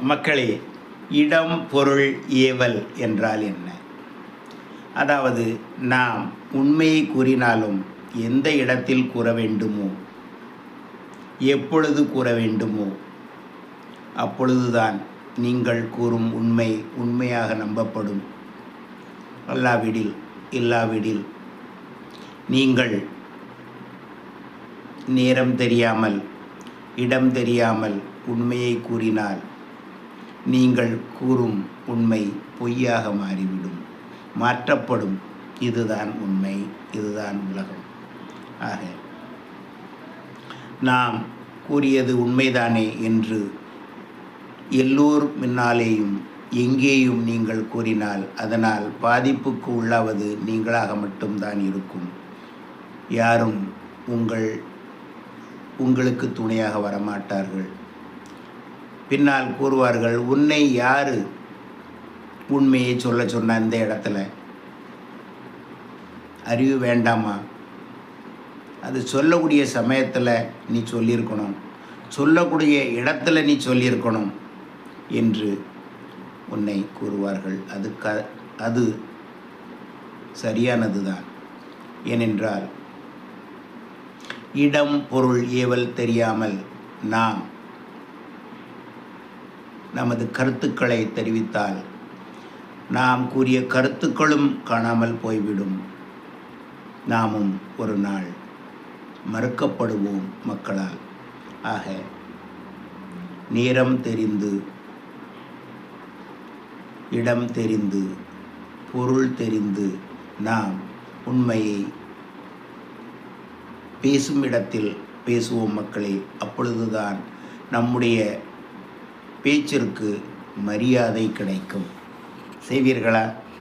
மக்களே இடம் பொருள் ஏவல் என்றால் என்ன? அதாவது நாம் உண்மையை கூறினாலும் எந்த இடத்தில் கூற வேண்டுமோ எப்பொழுது கூற வேண்டுமோ அப்பொழுதுதான் நீங்கள் கூறும் உண்மை உண்மையாக நம்பப்படும். அல்லாவிடில் இல்லாவிடில் நீங்கள் நேரம் தெரியாமல் இடம் தெரியாமல் உண்மையை கூறினால் நீங்கள் கூறும் உண்மை பொய்யாக மாறிவிடும். மாற்றப்படும். இதுதான் உண்மை. இதுதான் உலகம். ஆக நாம் கூறியது உண்மைதானே என்று எல்லோர் முன்னாலேயும் எங்கேயும் நீங்கள் கூறினால் அதனால் பாதிப்புக்கு உள்ளாவது நீங்களாக மட்டும்தான் இருக்கும். யாரும் உங்கள் உங்களுக்கு துணையாக வரமாட்டார்கள். பின்னால் கூறுவார்கள் உன்னை யாரு? உண்மையை சொல்ல சொன்ன இந்த இடத்துல. அறிவு வேண்டாமா? அது சொல்லக்கூடிய சமயத்தில் நீ சொல்லியிருக்கணும். சொல்லக்கூடிய இடத்துல நீ சொல்லியிருக்கணும் என்று உன்னை கூறுவார்கள். அது க அது சரியானது தான் ஏனென்றால் இடம் பொருள் ஏவல் தெரியாமல் நாம் நமது கருத்துக்களை தெரிவித்தால் நாம் கூறிய கருத்துக்களும் காணாமல் போய்விடும். நாமும் ஒரு நாள் மறுக்கப்படுவோம் மக்களால். ஆக நேரம் தெரிந்து இடம் தெரிந்து பொருள் தெரிந்து நாம் உண்மையை பேசும் இடத்தில் பேசுவோம் மக்களே. அப்பொழுதுதான் நம்முடைய பேச்சிற்கு மரியாதை கிடைக்கும். செய்வீர்களா?